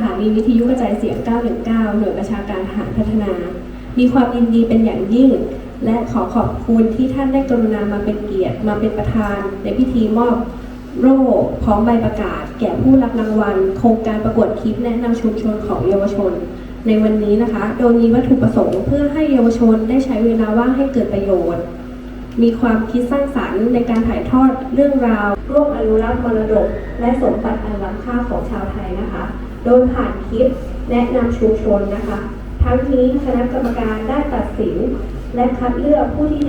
ถานีวิทยุกระจายเสียง 919 หน่วยประชาการทหารพัฒนา มีความยินดีเป็นอย่างยิ่ง และขอขอบคุณที่ท่านได้กรุณามาเป็นเกียรติมาเป็นประธาน ในพิธีมอบโล่พร้อมใบประกาศ แก่ผู้รับรางวัล โครงการประกวดคลิปแนะนำชุมชนของเยาวชน ในวันนี้นะคะ โดยมีวัตถุประสงค์เพื่อให้เยาวชนได้ใช้เวลาว่างให้เกิดประโยชน์มีความคิดสร้างสรรค์ในการถ่ายทอดเรื่องราว ร่วมอนุรักษ์มรดก และสมบัติอันล้ำค่าของชาวไทยนะคะ โดยผ่านคลิปแนะนำชุมชนนะคะ ทั้งนี้คณะกรรมการได้ตัดสิน และคัดเลือกผู้ที่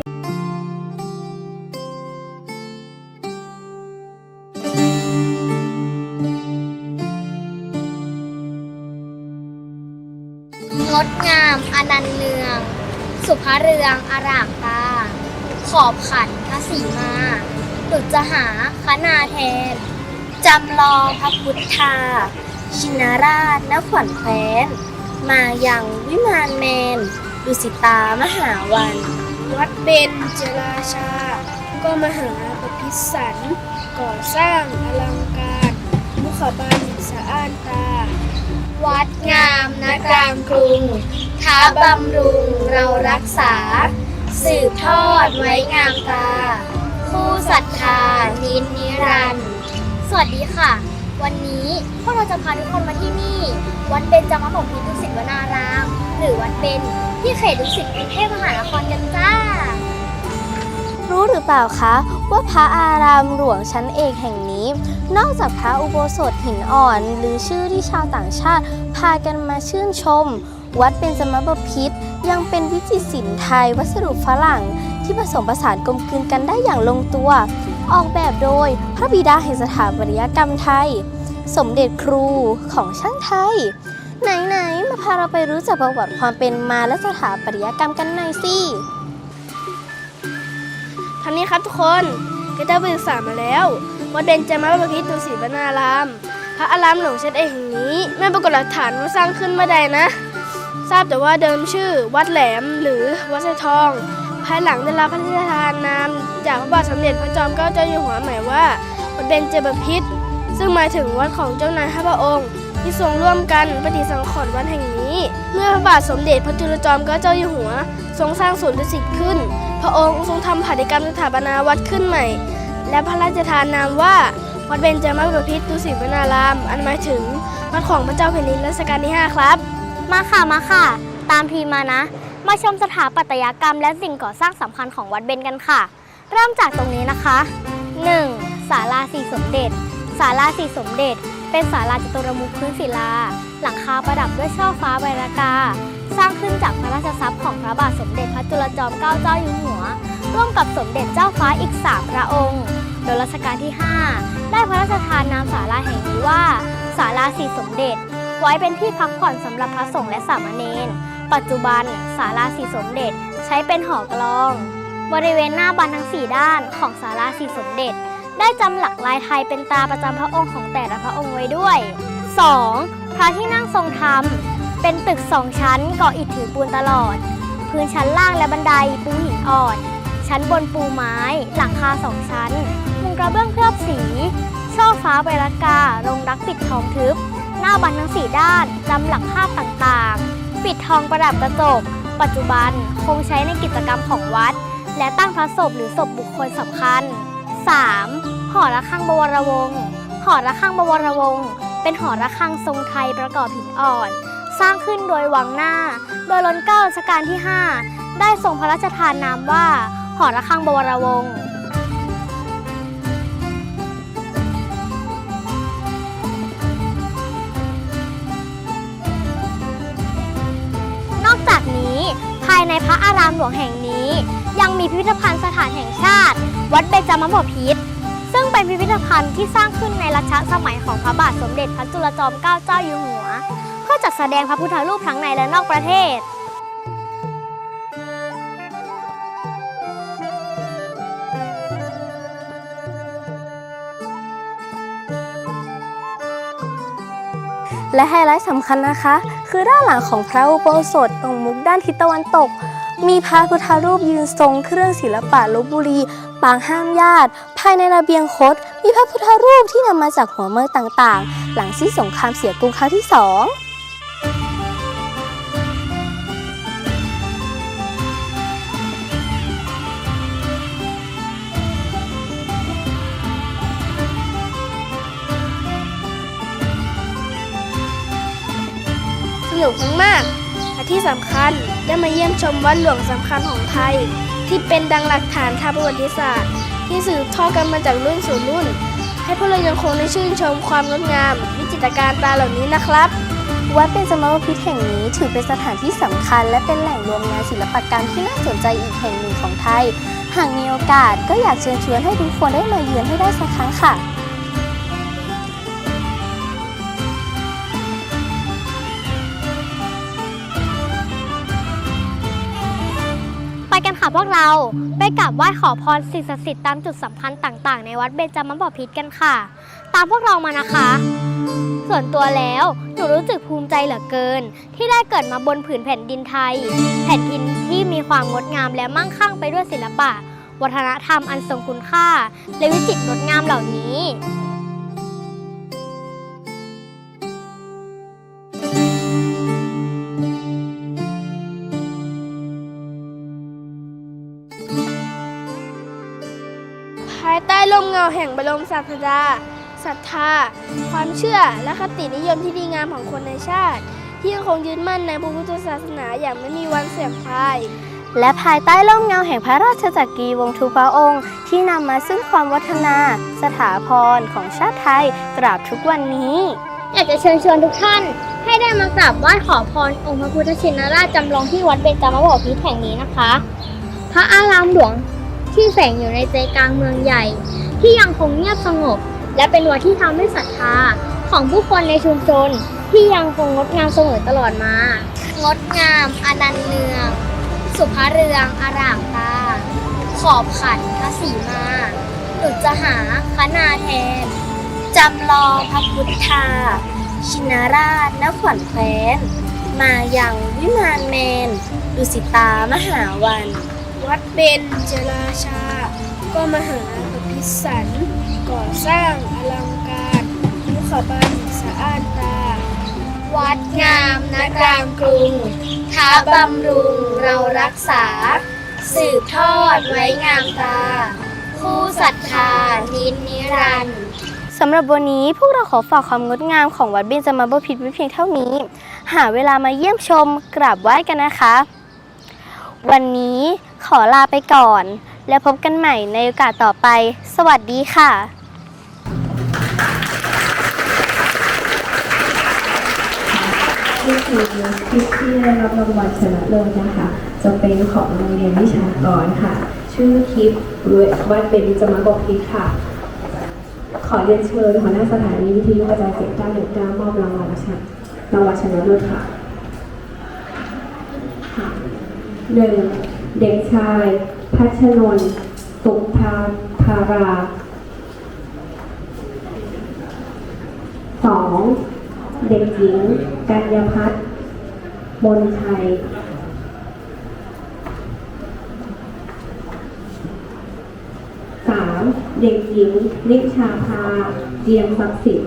งดงามอนันเนือง สุภาเรืองอารามตา ขอบขันพระสีมาดุจหาคนาแทน จำลองพระพุทธา ชินราชนขวัญแคว้น มาอย่างวิมานแมนดุสิตามหาวัน วัดเบญจราชา ก็มหาปพิสัน ก่อสร้างอลังการมุขบันสะอ้านตา วัดงามนะกลางกรุงท้าบำรุงเรารักษา สืบทอดไว้งามตาผู้ศรัทธานินนิรันดร์สวัสดีค่ะ วันนี้พวกเราจะพาทุกคนมาที่นี่ วัดเบญจมบพิตรดุสิตวนาราม หรือวัดเบญที่เขตดุสิตกรุงเทพมหานครกันจ้า รู้หรือเปล่าคะว่าพระอารามหลวงชั้นเอกแห่งนี้ นอกจากพระอุโบสถหินอ่อน หรือชื่อที่ชาวต่างชาติ พากันมาชื่นชม วัดเบญจมบพิตรยังเป็นวิจิตรศิลป์ไทยวัสดุฝรั่ง ที่ผสมผสานกลมกลืนกันได้อย่างลงตัว ออกแบบโดยพระบิดาแห่งสถาปัตยกรรมไทย สมเด็จครูของช่างไทย ไหน ๆ มาพาเราไปรู้จักประวัติความเป็นมาและสถาปัตยกรรมกันหน่อยสิทางนี้ครับทุกคนก็ได้ไปศึกษามาแล้ววัดเบญจมาบพิตรดุสิตวนาราม พระอารามหลวงเชั้นเอกแห่งนี้ไม่ปรากฏหลักฐานว่าสร้างขึ้นเมื่อใดนะ ทราบแต่ว่าเดิมชื่อ วัดแหลมหรือวัดไซทอง ภายหลังได้รับพระราชทานนาม จากพระบาทสมเด็จพระจอมเกล้าเจ้าอยู่หัวหมายว่าวัดเบญจมบพิตร ซึ่งหมายถึงวัดของเจ้านายพระองค์ ที่ทรงร่วมกันปฏิสังขรณ์วัดแห่งนี้ เมื่อพระบาทสมเด็จพระจุลจอมเกล้าเจ้าอยู่หัว ทรงสร้างศูนย์ดุสิตขึ้น พระองค์ทรงทำผัตถกรรมสถาปนาวัดขึ้นใหม่ และพระราชทานนามว่าวัดเบญจมบพิตรดุสิตวนาราม อันหมายถึงวัดของพระเจ้าแผ่นดินรัชกาลที่ 5 ครับ มาค่ะมาค่ะ ตามทีมมานะ มาชมสถาปัตยกรรมและสิ่งก่อสร้างสำคัญของวัดเบญกันค่ะ เริ่มจากตรงนี้นะคะ 1. ศาลาสีสมเด็จ ศาลาสีสมเด็จ เป็นศาลาจตุรมุขพื้นศิลา หลังคาประดับด้วยช่อฟ้าใบรากา สร้างขึ้นจากพระราชทรัพย์ของพระบาทสมเด็จพระจุลจอมเกล้าเจ้าอยู่หัว ร่วมกับสมเด็จเจ้าฟ้าอีก3พระองค์ โดยรัชกาลที่ 5 ได้พระราชทานนามศาลาแห่งนี้ว่าศาลาสีสมเด็จ ไว้เป็นที่พักผ่อนสำหรับพระสงฆ์และสามเณร ปัจจุบันศาลาสีสมเด็จใช้เป็นหอกลอง บริเวณหน้าบานทั้งสี่ด้านของศาลาสีสมเด็จ ได้จำหลักลายไทยเป็นตาประจำพระองค์ของแต่ละพระองค์ไว้ด้วย 2. พระที่นั่งทรงธรรม เป็นตึกสองชั้นก่ออิฐถือปูนตลอด พื้นชั้นล่างและบันไดปูหินอ่อน ชั้นบนปูไม้ หลังคาสองชั้น มุงกระเบื้องเคลือบสี ช่อฟ้าใบรากาลงรักปิดทองทึบ หน้าบันทั้งสี่ด้านจำหลักภาพต่างๆ ปิดทองประดับกระจก ปัจจุบันคงใช้ในกิจกรรมของวัด และตั้งพระศพหรือศพบุคคลสำคัญ 3. หอระฆังบวรวงศ์หอระฆังบวรวงศ์เป็นหอระฆังทรงไทยประกอบหินอ่อน สร้างขึ้นโดยวังหน้า โดยรัชการัชกาลที่ 5 ได้ทรงพระราชทานนามว่า หอระฆังบวรวงศ์นอกจากนี้ภายในพระอารามหลวงแห่งนี้ ยังมีพิพิธภัณฑ์สถานแห่งชาติ วัดเบญจมบพิตรซึ่งเป็นพิพิธภัณฑ์ที่สร้างขึ้นในรัชสมัยของพระบาทสมเด็จพระจุลจอมเกล้าเจ้าอยู่หัว เพื่อจัดแสดงพระพุทธรูปทั้งในและนอกประเทศ และไฮไลท์สำคัญนะคะ คือด้านหลังของพระอุโบสถตรงมุกด้านทิศตะวันตก มีพระพุทธรูปยืนทรงเครื่องศิลปะลบบุรี ปางห้ามญาติ ภายในระเบียงคดมีพระพุทธรูปที่นำมาจากหัวเมืองต่างๆ หลังสิ้นสงครามเสียกรุงครั้งที่สองสนุกมาก และที่สำคัญได้มาเยี่ยมชมวัดหลวงสำคัญของไทย ที่เป็นดังหลักฐานทางประวัติศาสตร์ ที่สืบทอดกันมาจากรุ่นสู่รุ่น ให้พวกเรายังคงได้ชื่นชมความงดงาม วิจิตรการตาเหล่านี้นะครับ วัดเป็นสมรพิษแห่งนี้ถือเป็นสถานที่สำคัญ และเป็นแหล่งรวมงานศิลปกรรมที่น่าสนใจอีกแห่งหนึ่งของไทย หากมีโอกาสก็อยากเชิญชวนให้ทุกคนได้มาเยือนให้ได้สักครั้งค่ะ พวกเราไปกราบไหว้ขอพรสิ่งศักดิ์สิทธิ์ตามจุดสำคัญต่างๆ ในวัดเบญจมบพิตรกันค่ะ ตามพวกเรามานะคะ ส่วนตัวแล้วหนูรู้สึกภูมิใจเหลือเกิน ที่ได้เกิดมาบนผืนแผ่นดินไทย แผ่นดินที่มีความงดงามและมั่งคั่งไปด้วยศิลปะ วัฒนธรรมอันทรงคุณค่า และวิจิตรงดงามเหล่านี้ายใต้ร่มเงาแห่งบรมศาสดาศรัทธา ความเชื่อและคตินิยมที่ดีงามของคนในชาติ ที่ยังคงยึดมั่นในพระพุทธศาสนาอย่างไม่มีวันเสื่อมคลาย และภายใต้ร่มเงาแห่งพระราชจักรีวงศ์ทุกพระองค์ ที่นำมาซึ่งความวัฒนา สถาพรของชาติไทยตราบทุกวันนี้ อยากจะเชิญชวนทุกท่าน ให้ได้มากราบไหว้ขอพรองค์พระพุทธชินราชจำลองที่วัดเบญจมบพิตรแห่งนี้นะคะ พระอารามหลวง ที่แฝงอยู่ในใจกลางเมืองใหญ่ ที่ยังคงเงียบสงบ และเป็นวัดที่ทำให้ศรัทธาของผู้คนในชุมชนที่ยังคงงดงามเสมอตลอดมา งดงามอนันต์เนือง สุภเรืองอารามตา ขอบขันพระสีมาหนุจะหาคนาแทน จำลองพระพุทธา ชินราชนขวัญแคว้น มาอยังวิมานแมน ดุสิตามหาวัน วัดเบญจราชา ก็มหาปพิสัน ก่อสร้างอลังการมุขบันสะอาดตา วัดงามนกลางกรุงท้าบำรุงเรารักษา สืบทอดไว้งามตาผู้ศรัทธานินนิรันดร์สำหรับวันนี้พวกเราขอฝากความงดงามของวัดเบญจมาบพิตรไว้เพียงเท่านี้ หาเวลามาเยี่ยมชมกราบไหว้กันนะคะ วันนี้ ขอลาไปก่อน แล้วพบกันใหม่ในโอกาสต่อไป สวัสดีค่ะนี่คือคลิปที่ได้รับรางวัลชนะเลิศนะคะ จะเป็นของโรงเรียนวิชากรค่ะ ชื่อคลิปวัดเบนจมาบอกพิตรค่ะ ขอเรียนเชิญหัวหน้าสถานีวิทยุกระจายเสียง919มอบรางวัลชนะรางวัลชนะเลิศค่ะค่ะหนึ่ง เด็กชาย พัชนน์สุภาธาราสองเด็กหญิง กัญญาพัฒน์มนชัยสามเด็กหญิงนิชาภาเจียมทรัพย์สิน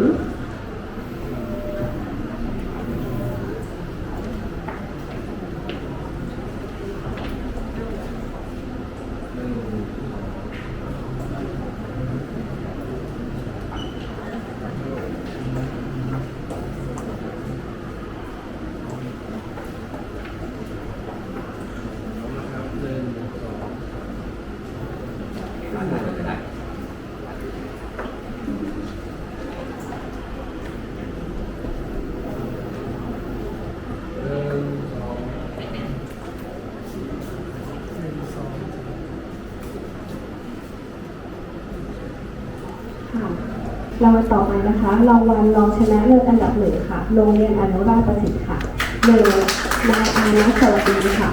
ค่ะรางวัล ต่อไปนะคะรางวัลรองชนะเลิศอันดับหนึ่งค่ะ โรงเรียนอนุราชประสิทธิ์ค่ะหนึ่งนายอานัสวัสดีค่ะ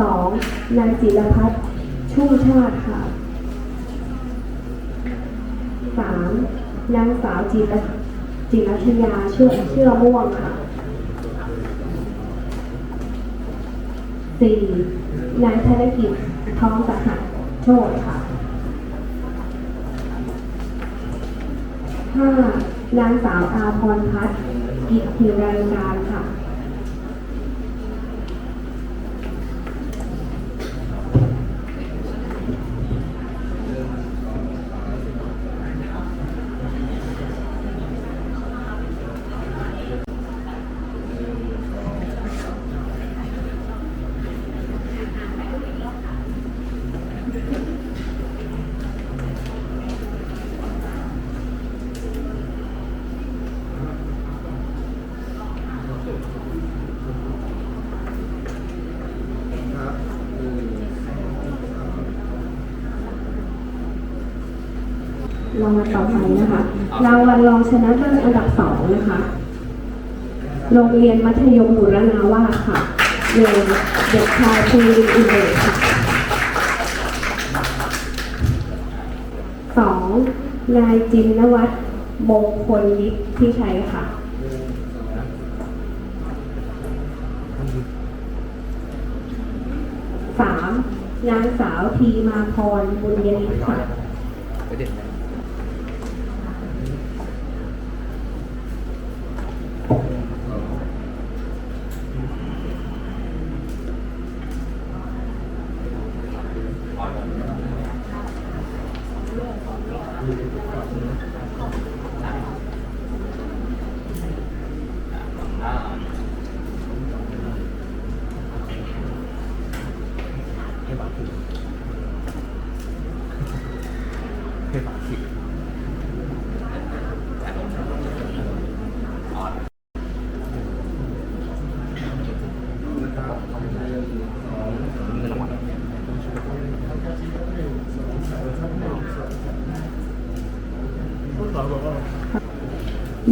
สองนายจิรพัฒน์ชุ่มชาติค่ะสามนางสาวจิรจิรัชยาเชื่อเชื่อม่วงค่ะสี่นายธนกิจท้องสหัสโชตค่ะ 5. นางสาวอาพรพัฒน์กิจหิรังการค่ะ รางวัล ต่อไปนะคะรางวัลรองชนะเลิศอันดับสองนะคะ โรงเรียนมัธยมบุรณาวาสค่ะหนึ่งเด็กชายภูรินอินเดชค่ะสองนายจินนวัฒน์มงคลวิทย์พิชัยค่ะสามนางสาวทีมาพรบุญยนิตค่ะ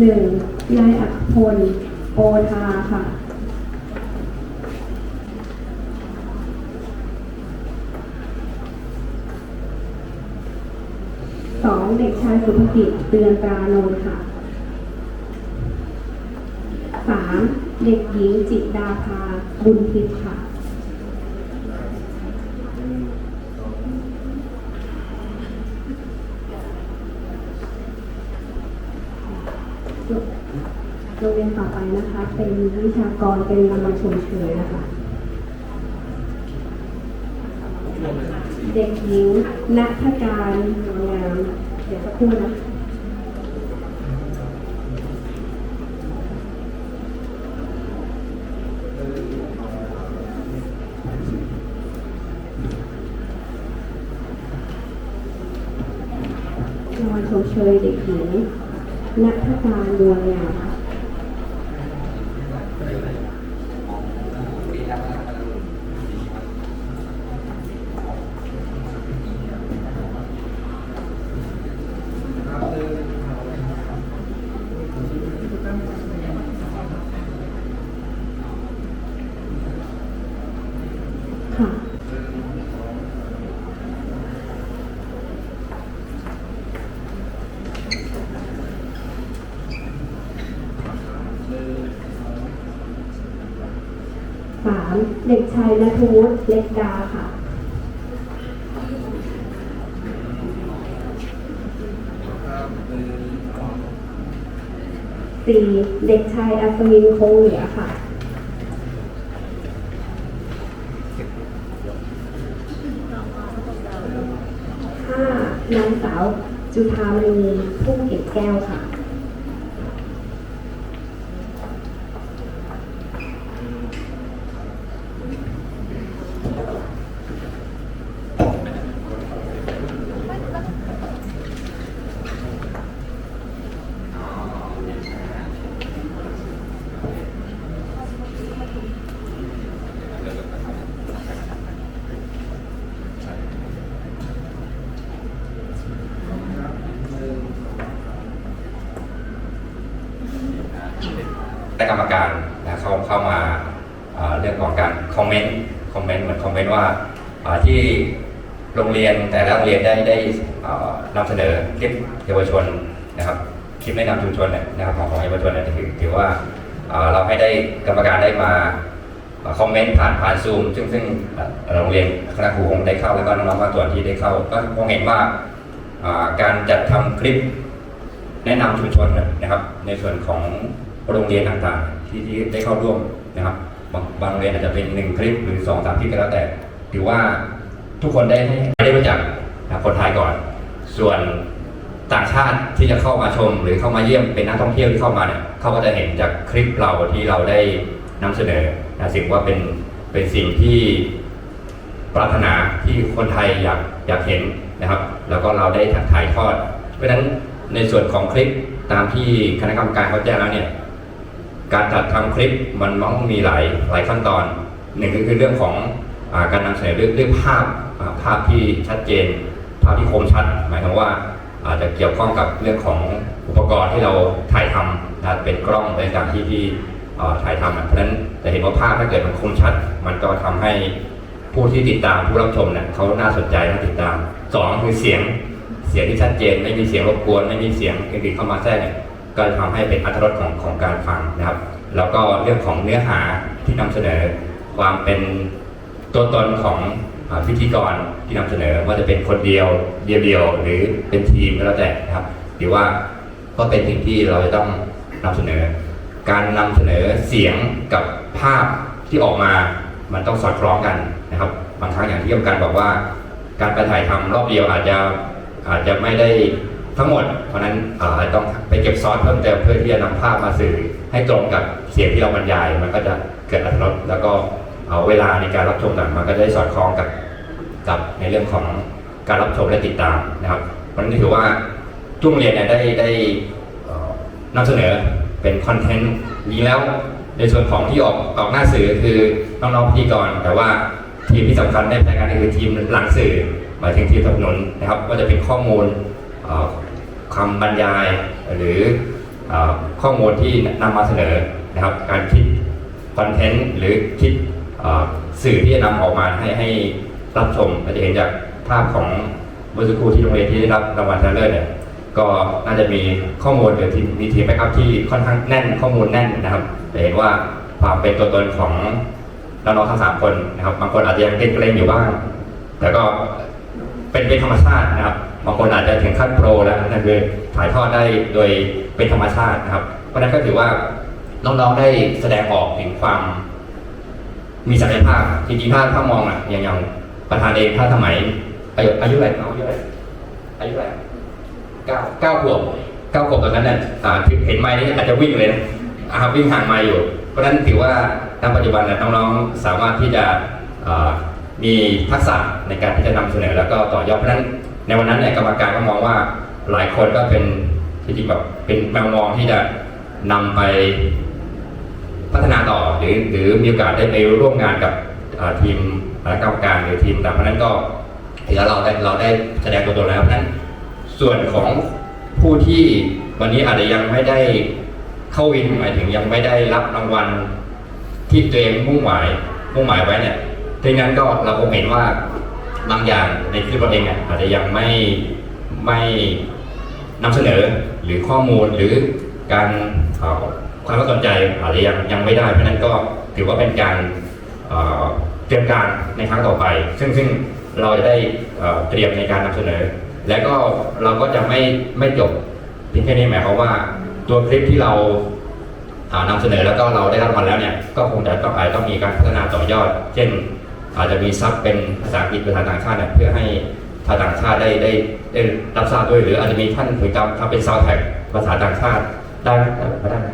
หนึ่งนายอัคพลโอทาค่ะสองเด็กชายสุภกิจเตือนตรานนท์ค่ะสามเด็กหญิงจิตดาภาบุญทิพย์ค่ะ โรงเรียนต่อไปนะคะ เป็นวิชากรเป็นรางวัลชมเชยนะคะ เด็กหญิงนัทการงามเดี๋ยวสักครู่นะรางวัลชมเชยเด็กหญิงนัทการดวงงาม สี่เด็กชายอัศวินคงเหลือค่ะห้านางสาวจุธามณีผู้เก็บแก้วค่ะ คอมเมนต์คอมเมนต์เหมือนคอมเมนต์ว่าที่โรงเรียนแต่ละโรงเรียนได้ได้นำเสนอคลิปเยาวชนนะครับคลิปแนะนำชุมชนนะครับของเยาวชนนี่ยถือถือว่าเราให้ได้กรรมการได้มาคอมเมนต์ผ่านผ่านซูมซึ่งซึ่งเอ่อโรงเรียนคณะครูคงได้เข้าแล้วก็น้องๆบางส่วนที่ได้เข้าก็คงเห็นว่าการจัดทำคลิปแนะนำชุมชนนะครับ ในส่วนของโรงเรียนต่างๆ ที่ได้เข้าร่วมนะครับ บางบางเรียนอาจจะเป็นหนึ่งคลิปหรือสองสามคลิปก็แล้วแต่ถือว่าทุกคนได้ได้รู้จักคนไทยก่อน ส่วนต่างชาติที่จะเข้ามาชมหรือเข้ามาเยี่ยมเป็นนักท่องเที่ยวที่เข้ามาเนี่ยเขาก็จะเห็นจากคลิปเราที่เราได้นำเสนอนะสิ่งว่าเป็นเป็นสิ่งที่ปรารถนาที่คนไทยอยากอยากเห็นนะครับ แล้วก็เราได้ถ่ายทอด เพราะฉะนั้นในส่วนของคลิปตามที่คณะกรรมการเขาแจ้งแล้วเนี่ย การจัดทำคลิปมันต้องมีหลายหลายขั้นตอนหนึ่งก็คือเรื่องของอการนำเสนอเรื่องเรื่องภาพภาพที่ชัดเจน ภาพที่คมชัด หมายถึงว่าอาจจะเกี่ยวข้องกับเรื่องของอุปกรณ์ที่เราถ่ายทำนะเป็นกล้องในการที่ที่ถ่ายทำอะเพราะฉะนั้นจะเห็นว่าภาพถ้าเกิดมันคมชัด มันก็ทำให้ผู้ที่ติดตามผู้รับชมเนี่ยเขาน่าสนใจน่าติดตามสองคือเสียงเสียงที่ชัดเจน ไม่มีเสียงรบกวน ไม่มีเสียงอื่นๆเข้ามาแทรกเนี่ย ก็จะทำให้เป็นอรรถรสของของการฟังนะครับ แล้วก็เรื่องของเนื้อหาที่นำเสนอความเป็นตัวตนของพิธีกรที่นำเสนอว่าจะเป็นคนเดียวเดียวเดียวๆหรือเป็นทีมก็แล้วแต่นะครับ หรือว่าก็เป็นสิ่งที่เราจะต้องนำเสนอ การนำเสนอเสียงกับภาพที่ออกมามันต้องสอดคล้องกันนะครับบางครั้งอย่างที่กรรมการบอกว่า การไปถ่ายทำรอบเดียวอาจจะอาจจะไม่ได้ ทั้งหมด เพราะนั้นต้องไปเก็บซอสเพิ่มเติมเพื่อที่จะนำภาพมาสื่อให้ตรงกับเสียงที่เราบรรยาย มันก็จะเกิดอรรถรสแล้วก็เอาเวลาในการรับชมต่างมันก็ได้สอดคล้องกับกับในเรื่องของการรับชมและติดตามนะครับเพราะนั้นถือว่าทุกโรงเรียนเนี่ยได้ได้นำเสนอเป็นคอนเทนต์นี้แล้วในส่วนของที่ออกออกหน้าสื่อคือน้องๆพิธีกร แต่ว่าทีมที่สำคัญได้แพ้กันก็คือทีมหลังสื่อหมายถึงทีมสนับสนุนนะครับว่าจะเป็นข้อมูล คำบรรยายหรือข้อมูลที่นำมาเสนอนะครับ การคิดคอนเทนต์หรือคิดสื่อที่จะนำออกมาให้ให้รับชมเราจะเห็นจากภาพของเมื่อสักครู่ที่โรงเรียนที่ได้รับรางวัลชนะเลิศเนี่ยก็น่าจะมีข้อมูลหรือทีมมีทีมแบ็กอัพที่ค่อนข้างแน่นข้อมูลแน่นนะครับจะเห็นว่าความเป็นตัวตนของน้องๆทั้งสามคนนะครับบางคนอาจจะยังเกรงๆอยู่บ้าง แต่ก็เป็นเป็นธรรมชาตินะครับ บางคนอาจจะถึงขั้นโปรแล้วนั่นคือถ่ายทอดได้โดยเป็นธรรมชาตินะครับ เพราะฉะนั้นก็ถือว่าน้องๆได้แสดงออกถึงความ มีศักยภาพจริงๆถ้าถ้ามองอะอย่างอย่างประธานเองถ้าสมัยอายุอายุเท่าไรน้องอายุเท่าไรอายุเท่าไหร่เก้าเก้าขวบเก้าขวบตอนนั้นเนี่ยอ่าที่เห็นไม้นี่อาจจะวิ่งเลยนะวิ่งห่างไม้อยู่ เพราะฉะนั้นถือว่าณปัจจุบันเนี่ยน้องๆสามารถที่จะมีทักษะในการที่จะนำเสนอแล้วก็ต่อยอดเพราะฉะนั้น วันนั้นเนี่ยกรรมการก็มองว่าหลายคนก็เป็นจริงๆแบบเป็นแมวมองที่จะนำไปพัฒนาต่อหรือหรือมีโอกาสได้ไปร่วมงานกับทีมคณะกรรมการหรือทีมแต่างเพราะนั้นก็ถือว่าเราได้เราได้แสดงตัวตนแล้วเพราะนั้นส่วนของผู้ที่วันนี้อาจจะยังไม่ได้เข้าวินหมายถึงยังไม่ได้รับรางวัลที่ตัวเองมุ่งหมายมุ่งหมายไว้เนี่ยดังนั้นก็เราคงเห็นว่า บางอย่างในคลิปเราเองเนี่ยอาจจะยังไม่ไม่นำเสนอหรือข้อมูลหรือการความสนใจอาจจะยังยังไม่ได้ เพราะนั้นก็ถือว่าเป็นการเตรียมการในครั้งต่อไป ซึ่งซึ่งเราจะได้เตรียมในการนำเสนอ และก็เราก็จะไม่ไม่จบเพียงแค่นี้หมายความว่าตัวคลิปที่เราอ่านำเสนอแล้วก็เราได้รับมันแล้วเนี่ยก็คงจะต้องอาจต้องมีการพัฒนาต่อยอด เช่น อาจจะมีซับเป็นภาษาอังกฤษภาษาต่างชาติเนี่ยเพื่อให้ชาวต่างชาติได้ได้ได้รับทราบด้วย หรืออาจจะมีท่านถึงกับทำเป็นซาวแท็กภาษาต่างชาติได้ไหมไม่ได้ไหม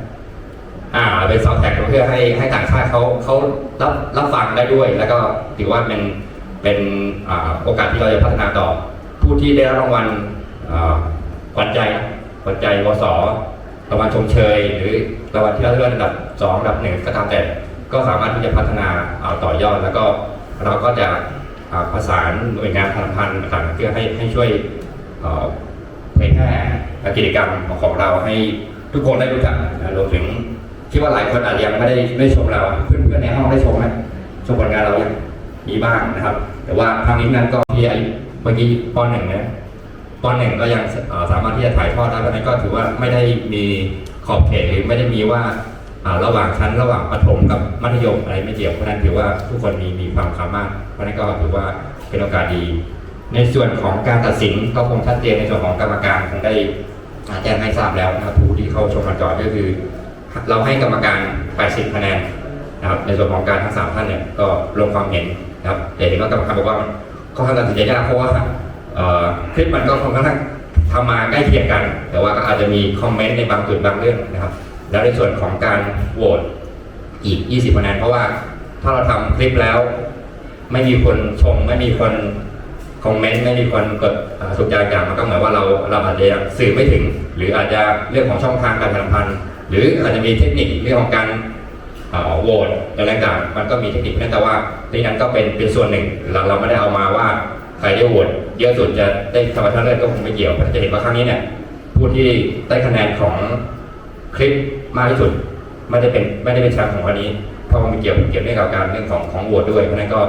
อ่าเป็นซาวแท็กเพื่อให้ให้ต่างชาติเขาเขารับรับฟังได้ด้วย แล้วก็ถือว่าเป็นเป็นอโอกาสที่เราจะพัฒนาต่อ ผู้ที่ได้รับรางวัลขวัญใจขวัญใจวสรางวัลชมเชย หรือรางวัลที่เราเลื่อนอันดับสองอันดับหนึ่งก็ตามแต่ก็สามารถที่จะพัฒนาต่อยอดแล้วก็ เราก็จะประสานหน่วยงานพันๆต่างๆเพื่อให้ให้ช่วยเผยแพร่กิจกรรมของเราให้ทุกคนได้รู้จักรวมถึงคิดว่าหลายคนอาจจะยังไม่ได้ไม่ชมเราเพื่อนๆในห้องได้ชมไหมชมผลงานเรายังมีบ้างนะครับ แต่ว่าครั้งนี้นั้นก็ที่อเมื่อกี้ปหนึ่งนะปหนึ่งก็ยังสามารถที่จะถ่ายทอดได้เพราะนั้นก็ถือว่าไม่ได้มีขอบเขตหรือไม่ได้มีว่า ระหว่างชั้นระหว่างประถมกับมัธยมอะไรไม่เกี่ยวเพราะนั้นถือว่าทุกคนมีมีความสามารถเพราะนั้นก็ถือว่าเป็นโอกาสดี ในส่วนของการตัดสินก็คงชัดเจนในส่วนของกรรมการคงได้แจ้งให้ทราบแล้วนะครับผู้ที่เข้าชมการจอดก็คือ เราให้กรรมการ 80 คะแนนนะครับในส่วนของการทั้งสามท่านเนี่ยก็ลงความเห็นนะครับแต่เห็นว่ากรรมการบอกว่าค่อนข้างตัดสินใจยากเพราะว่าคลิปมันก็ค่อนข้างทำมาใกล้เคียงกัน แต่ว่าก็อาจจะมีคอมเมนต์ในบางจุดบางเรื่องนะครับ แล้วในส่วนของการโหวตอีก 20คะแนนเพราะว่าถ้าเราทำคลิปแล้ว ไม่มีคนชม ไม่มีคนคอมเมนต์ไม่มีคนกดอ่าถูกใจอย่างมันก็เหมือนว่าเราเราอาจจะสื่อไม่ถึง หรืออาจจะเรื่องของช่องทางการสัมพันธ์ หรืออาจจะมีเทคนิคเรื่องของการโหวตอะไรต่างมันก็มีเทคนิคนั่นแต่ว่าที่นั้นก็เป็นเป็นส่วนหนึ่งเราเราไม่ได้เอามาว่าใครได้โหวตเยอะสุดจะได้ธรรมชาติเลิศก็คงไม่เกี่ยวเพราะจะเห็นว่าครั้งนี้เนี่ยผู้ที่ได้คะแนนของคลิป มากที่สุดไม่ได้เป็นไม่ได้เป็นแชมป์ของวันนี้ เพราะว่ามันเกี่ยวเกี่ยวเนื่องกับการเรื่องของของโหวตด้วย เพราะนั้นก็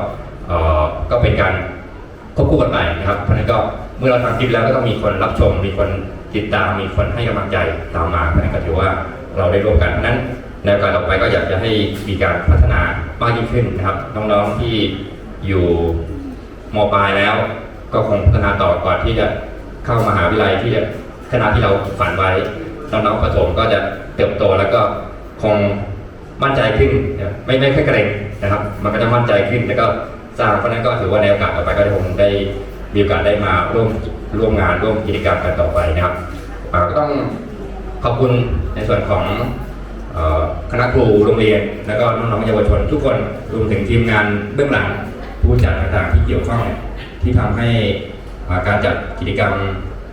เอ่อก็เป็นการควบคู่กันไปนะครับ เพราะนั้นก็เมื่อเราทำคลิปแล้วก็ต้องมีคนรับชม มีคนติดตาม มีคนให้กำลังใจตามมาเพราะนั้นก็ถือว่าเราได้ร่วมกันเพราะฉะนั้นในโอกาสต่อไปก็อยากจะให้มีการพัฒนามากยิ่งขึ้นนะครับ น้องๆที่อยู่มปลายแล้ว ก็คงพัฒนาต่อก่อนที่จะเข้ามหาวิทยาลัยที่จะคณะที่เราฝันไว้น้องๆประถมก็จะ เติบโตแล้วก็คงมั่นใจขึ้นนะไม่ไม่ค่อยเกรงนะครับ มันก็จะมั่นใจขึ้นแล้วก็สร้างเพราะนั้นก็ถือว่าในโอกาสต่อไปก็คงได้มีโอกาสได้มาร่วมร่วมงานร่วมกิจกรรมกันต่อไปนะครับก็ต้องขอบคุณในส่วนของคณะครูโรงเรียน แล้วก็น้องๆเยาวชนทุกคนรวมถึงทีมงานเบื้องหลังผู้จัดต่างๆที่เกี่ยวข้องเนี่ที่ทำให้การจัดกิจกรรม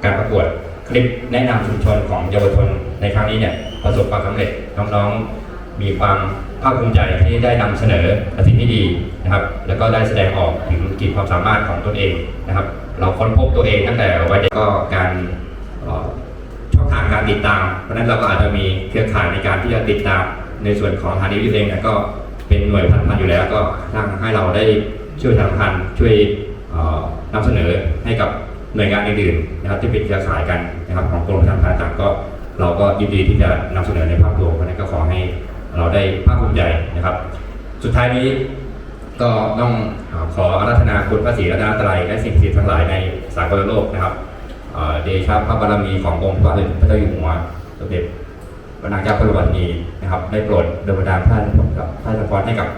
การประกวดคลิปแนะนำชุมชนของเยาวชน ครั้งนี้เนี่ยประสบความสำเร็จน้องๆมีความภาคภูมิใจที่ได้นำเสนอสิ่งที่ดีนะครับ แล้วก็ได้แสดงออกถึงขีดความสามารถของตนเองนะครับ เราค้นพบตัวเองตั้งแต่วัยเด็กก็การออช่องทางการติดตาม เพราะฉะนั้นเราก็อาจจะมีเครือข่ายในการที่จะติดตามในส่วนของทางนี้เองเนี่ยก็เป็นหน่วยพันพันอยู่แล้วก็ทางให้เราได้ช่วยทางพันช่วยออนำเสนอให้กับหน่วยงานอื่นๆนะครับที่เป็นเครือข่ายกันนะครับของกรมประชาสัมพันต่างก็ เราก็ยินดีที่จะนำเสนอในภาพรวมเพราะนั้นก็ขอให้เราได้ภาคภูมิใจนะครับ สุดท้ายนี้ก็ต้องขออาราธนาคุณพระศรีรัตนตรัยและสิ่งศักดิ์สิทธิ์ทั้งหลายในสากลโลกนะครับเดชะพระบารมีขององค์พระเดชพระเจ้าอยู่หัวสมเด็จพระนางเจ้าพระบรมนีนะครับ ได้โปรดดลบันดาลท่านกับท่านสปอนให้กับ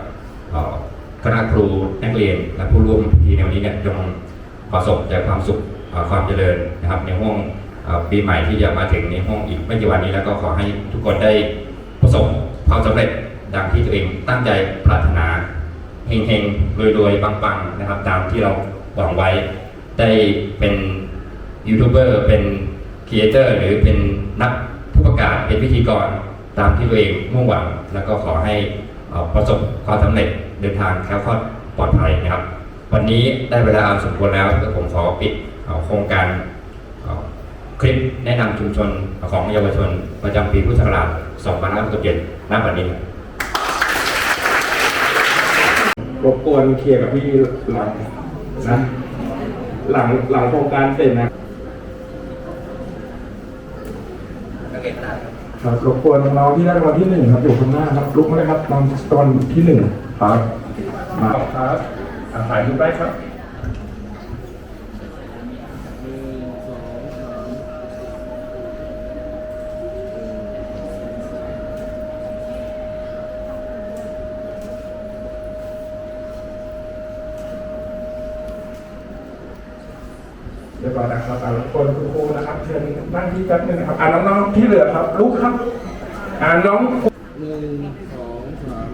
คณะครูนักเรียนและผู้ร่วมพิธีในวันนี้เนี่ยจงประสบแต่ความสุขความเจริญนะครับในห้วง ปีใหม่ที่จะมาถึงในห้วงอีกไม่กี่วันนี้แล้วก็ขอให้ทุกคนได้ประสบความสำเร็จดังที่ตัวเองตั้งใจปรารถนาเฮงๆรวยๆปังๆนะครับ ตามที่เราหวังไว้ได้เป็นยูทูบเบอร์เป็นครีเอเตอร์หรือเป็นนักผู้ประกาศเป็นพิธีกรตามที่ตัวเองมุ่งหวัง แล้วก็ขอให้ประสบความสำเร็จเดินทางแคล้วคลอดปลอดภัยนะครับ วันนี้ได้เวลาอันสมควรแล้วก็ผมขอปิดโครงการ คลิปแนะนำชุมชนของเยาวชนประจำปีพุทธศักราช2567ณบัดนี้รบกวนเคลียร์กับพี่หลังนะ หลังหลังโครงการเสร็จนะ ครับรบกวนน้องๆที่ได้รางวัลที่หนึ่งครับอยู่ข้างหน้าครับลุกมาเลยครับน้องตอนที่หนึ่งครับมาครับอะถ่ายรูปได้ครับ เรียบร้อยนะครับอ่ารบกวนคุณครูนะครับเชิญนั่งที่แป๊บนึงนะครับอ่าน้องๆที่เหลือครับลุกครับอ่าน้องหนึ่งสองสาม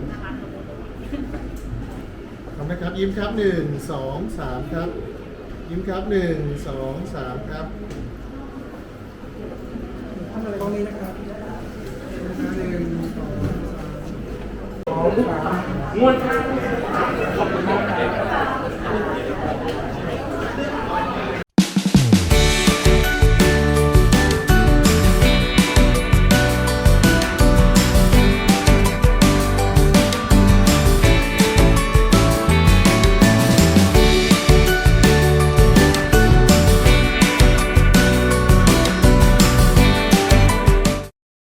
ทำนะครับยิ้มครับหนึ่งสองสามครับ ยิ้มครับหนึ่งสองสามครับทำอะไรตรงนี้นะครับหนึ่งสองสามสองสามงวด